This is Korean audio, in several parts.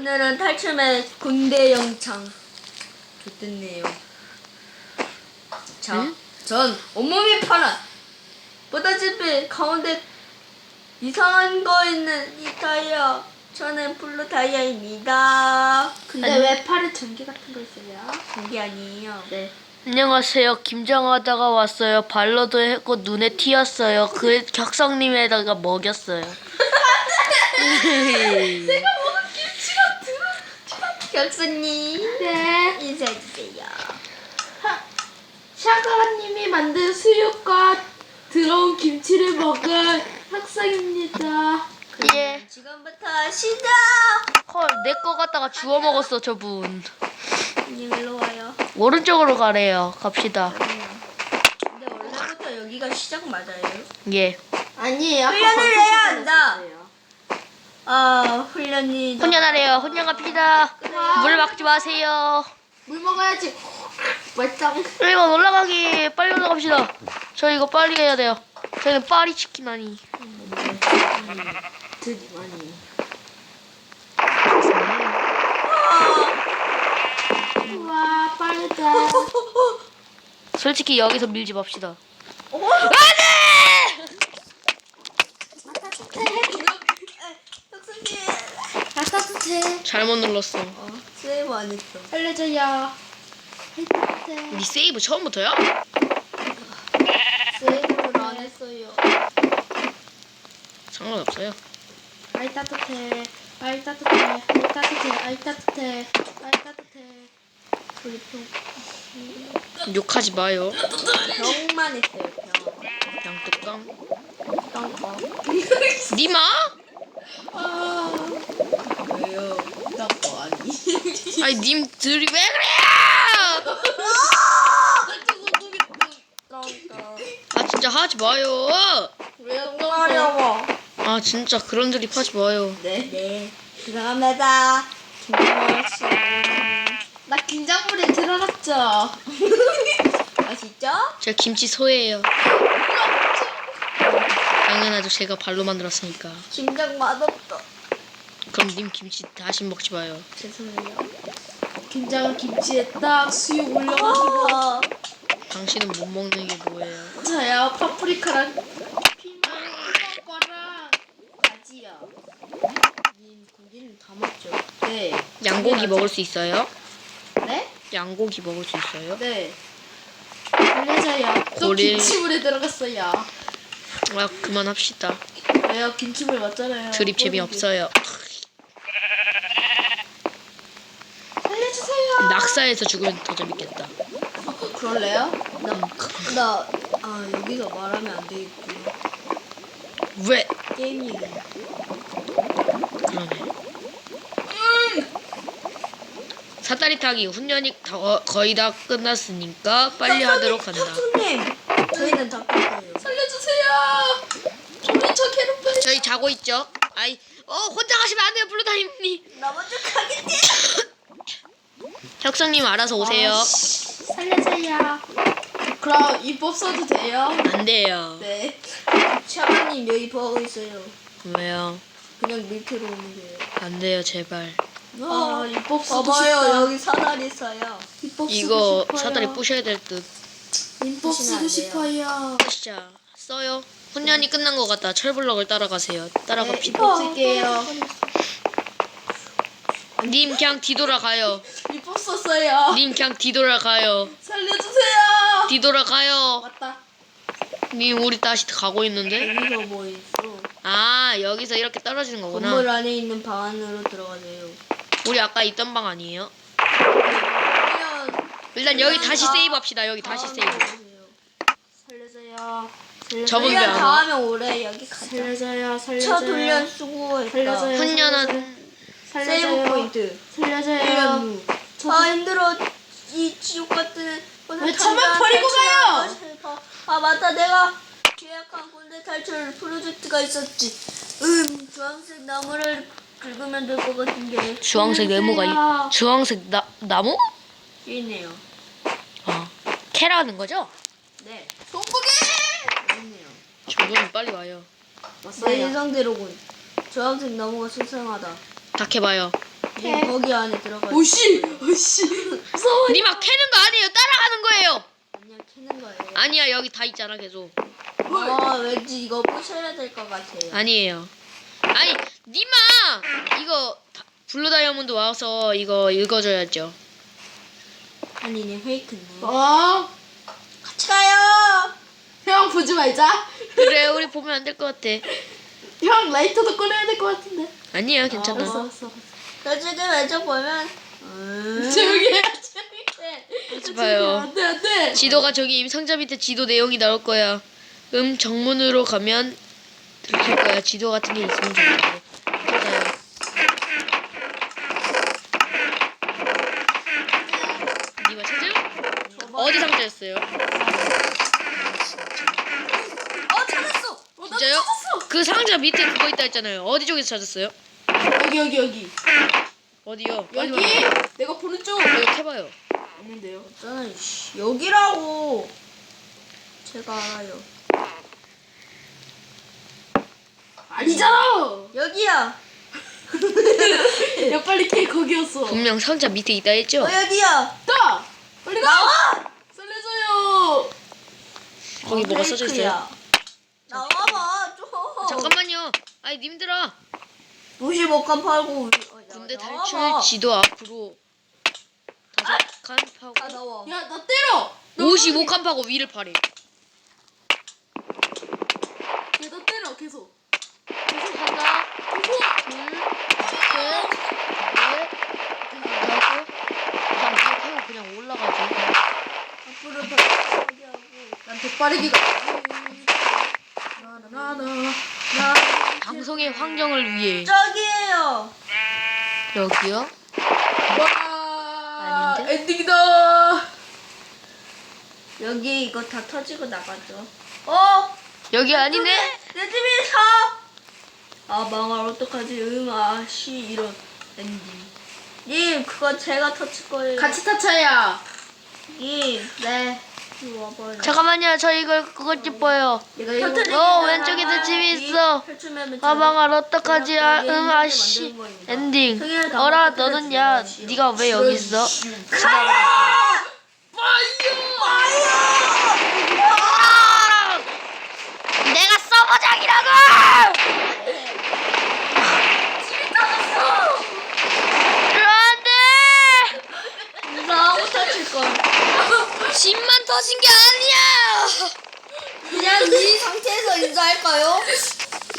오늘은 탈춤의 군대 영창. 좋겠네요. 자, 응? 전 온몸이 파란. 보다시피 가운데 이상한 거 있는 이 타이어. 저는 블루 타이어입니다. 근데 왜 팔에 전기 같은 거 있어요? 그게 아니에요. 네. 안녕하세요. 김장하다가 왔어요. 발로도 했고 눈에 튀었어요. 그 격성님에다가 먹였어요. 격수님 네. 인사해주세요. 샤가님이 만든 수육과 들어온 김치를 먹은 학생입니다. 예. 지금부터 시작. 헐, 내 거 갖다가 주워 먹었어, 저분. 님 일로 와요. 오른쪽으로 가래요. 갑시다. 근데 원래부터 여기가 시작 맞아요? 예. 아니에요. 훈련을 해야 한다. 아 훈련이 훈련하래요. 훈련 갑시다. 물 막지 마세요. 물 먹어야지. 말짱. 이거 올라가기. 빨리 올라갑시다. 저 이거 빨리 해야 돼요. 저는 파리 치킨 아니. 드디 많이. 우와 빠르다. 솔직히 여기서 밀지 맙시다. 혁수님. 아 따뜻해. 잘못 눌렀어. 어 세이브 안 했어. 알려줘요. 아 따뜻해. 니 세이브 처음부터야? 세이브를 안 했어요. 상관없어요. 아이 따뜻해. 아이 따뜻해. 아이 따뜻해. 아이 따뜻해. 아이 따뜻해. 우리 좀 욕하지 마요. 병만 했어요. 병. 양뚜껑. 똥거. 니마? 아. 왜요? 똥거 아니. 아니 님들이 왜 그래요? 똥거. 아 진짜 하지 마요. 왜 똥거하려고? 아 진짜 그런 드립 하지 마요. 네. 네. 죄송합니다. 김정원 씨. 나 김장물에 들어갔죠. 아시죠? 제가 김치 소예요. 당연하죠. 제가 발로 만들었으니까. 김장 맛없어. 그럼 님 김치 다시 먹지 마요. 죄송해요. 김장을 김치에 딱 수육 올려가지고 아, 당신은 못 먹는 게 뭐예요? 저요 파프리카랑 피망 고기는 다 먹죠. 네. 양고기 먹을 수 있어요? 네? 양고기 먹을 수 있어요? 네. 알려줘요. 또 고릴. 김치물에 들어갔어요. 아 그만합시다. 왜요? 김치물 맞잖아요. 드립 재미 없어요. 낙사해서 죽으면 더 재밌겠다. 그럴래요? 나, 나, 아, 여기서 말하면 안 되겠구나. 왜? 게임 얘기. 그러네. 사다리 타기 훈련이 다, 어, 거의 다 끝났으니까 빨리 하도록 한다. 형수님! 저희는 다 끝이에요. 살려주세요. 저는 저 괴롭혀요. 저희 자고 있죠? 아이, 어 혼자 가시면 안 돼요, 블루다임님. 나 먼저 가겠지? 혁성님 알아서 오세요. 아, 씨. 살려줘요. 그럼 입법 써도 돼요? 안 돼요. 네. 샤바님 여기 보고 있어요. 왜요? 그냥 밑으로 오면 돼요. 안 돼요, 제발. 아, 입법 써도 봐봐요, 싶다. 여기 사다리 있어요. 입법 쓰고 이거 싶어요. 사다리 부셔야 될 듯. 입법 쓰시면 쓰고 돼요. 싶어요. 진짜 써요. 훈련이 끝난 것 같다. 철블럭을 따라가세요. 네, 따라갑시다. 입법 쓸게요. 님 그냥 뒤돌아가요. 입법 썼어요. 님 그냥 뒤돌아가요. 살려주세요. 뒤돌아가요. 맞다. 님 우리 다시 가고 있는데? 여기서 뭐 있어? 아 여기서 이렇게 떨어지는 거구나. 건물 안에 있는 방 안으로 들어가세요. 우리 아까 있던 방 아니에요? 그러면 일단 여기 다시 다- 세이브 합시다. 여기 다시 다음에 세이브. 오세요. 살려줘요. 저분 훈련 왜안 다 와? 하면 오래 여기 가자. 살려줘요. 첫 살려줘요. 훈련 수고했다. 살려줘요. 훈련은 세이브 살려줘요. 포인트. 살려줘요. 훈련 후. 저도- 아 힘들어. 이 지옥 같은 곳에 왜 차만 탈출하고 버리고 가요? 아 맞다 내가 계약한 군대 탈출 프로젝트가 있었지. 음 주황색 나무를 긁으면 될 것 같은데. 주황색 네모가. 이 주황색 나 나무? 있네요. 아 캐라는 거죠? 네. 돈보기. 있네요. 저분은 빨리 와요. 내 예상대로군. 주황색 나무가 수상하다. 다 캐봐요. 님 거기 안에 들어가. 오씨 오씨 무서워 니마 캐는 거 아니에요. 따라가는 거예요. 아니야 캐는 거예요. 아니야 여기 다 있잖아 계속. 아 왠지 이거 부셔야 될 것 같아요. 아니에요. 아니 니마 이거 다- 블루 다이아몬드 와서 이거 읽어줘야죠. 아니 님 페이크네. 어? 같이 가요. 형 보지 말자 그래 우리 보면 안 될 것 같아. 형 라이터도 꺼내야 될 것 같은데 아니야 괜찮아. 알았어 알았어 저 지금 왼쪽 보면 음. 조용히 해 조용히 해 하지 마요. 안 돼 안 돼 지도가 저기 임 상자 밑에 지도 내용이 나올 거야. 음 정문으로 가면 들킬 거야. 지도 같은 게 있으면 좋은데. 맞아요. 니마 찾음? 어디 상자였어요? 어 찾았어. 진짜요? 그 상자 밑에 그거 있다 했잖아요. 어디 쪽에서 찾았어요? 여기 여기 여기 어디요? 빨리 여기 말해. 내가 보는 쪽 이거 해봐요. 없는데요. 씨. 여기라고. 제가 알아요. 아니잖아 여기야. 야 빨리 캐 거기였어 분명 상자 밑에 있다 했죠? 어 여기야. 나 빨리 가 나와. 살려줘요 거기 뭐가 써져 있어요? 나와봐 좀. 잠깐만요. 아니 님들아. 55칸 팔고 우리. 어, 야, 군대 나와봐. 탈출 지도 앞으로 다섯 칸다 파고. 야 나 때려 55칸 파고 위를 파래. 야나 때려 계속 하나, 계속 둘, 셋, 넷, 다섯. 그냥 위에 타고 그냥 올라가죠. 앞으로 가기 하고. 난 백바리기가 나나나나 나 방송의 환경을 위해 저기에요. 여기요. 와 아닌데? 엔딩이다 여기 이거 다 터지고 나가죠. 어? 여기 아니네. 내 사. 아 망할 어떡하지? 응 아씨 이런 엔딩. 님 그거 제가 터칠 거예요. 같이 타차야 님 네. 잠깐만요. 저 이거 그것 짚어요. 어, 왼쪽에도 집이 있어. 아 망할 어떡하지? 아, 응 아씨. 엔딩. 어라 너는 야 네가 왜 여기 있어? 가요. 아! 내가 서버장이라고! 안돼! 나하고 터칠 걸. 집만 터진 게 아니야! 그냥 이 상태에서 인사할까요?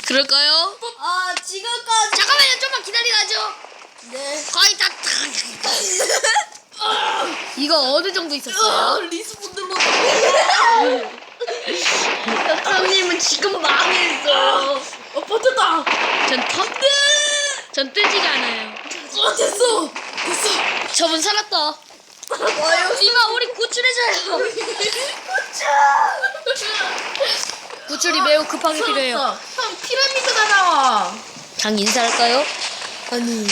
그럴까요? 아 지금까지. 잠깐만요, 좀만 기다리라죠. 네. 거의 다. 이거 어느 정도 있었어요? 리스폰들로 형님은 지금 망했어. 어 버텼다 전 터. 전 뜨지가 않아요. 어 됐어 됐어 저분 살았다. 뭐요? 이마 우리 구출해줘요. 구출이 매우 급하게 필요해요. 형 피라미드가 나와 장 인사할까요? 아니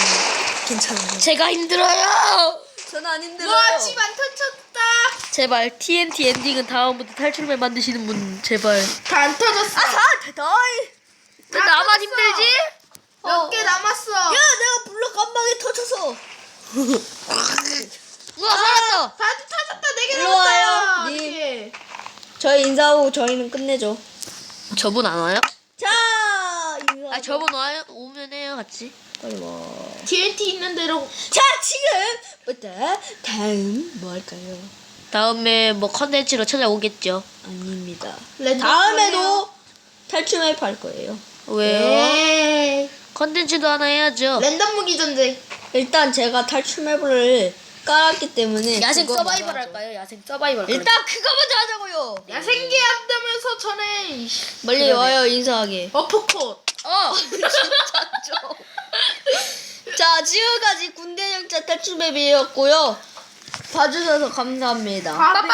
괜찮아요. 제가 힘들어요. 저는 안 힘들어요. 와 집안 터졌다 제발 TNT 엔딩은 다음부터 탈출맵 만드시는 분 제발. 다 안 터졌어 아사 대다이. 왜 나만 힘들지? 몇 개 남았어 야 내가 블럭 깜방에 터져서. 우와 살았다. 다들 터졌다 네개 일로 와요. 남았다 님. 네. 저희 인사하고 저희는 끝내죠. 저분 안 와요? 자 인사. 아 저분 와요 오면 해요 같이. 빨리 와. TNT 있는 대로 자 지금부터 다음 뭐 할까요? 다음에 뭐 컨텐츠로 찾아오겠죠. 아닙니다. 랜덤 다음에도 탈출 맵 할 거예요. 왜요? 네. 컨텐츠도 하나 해야죠. 랜덤 무기 전쟁 일단 제가 탈출 맵을 깔았기 때문에 야생 그거 서바이벌 할까요? 야생 서바이벌. 일단 그거 먼저 하자고요. 야생기 한다면서 전에. 멀리 그러네. 와요 인사하게. 어퍼컷 어. 자 지금까지 군대 영자 탈출맵이었고요. 봐주셔서 감사합니다. 빠빠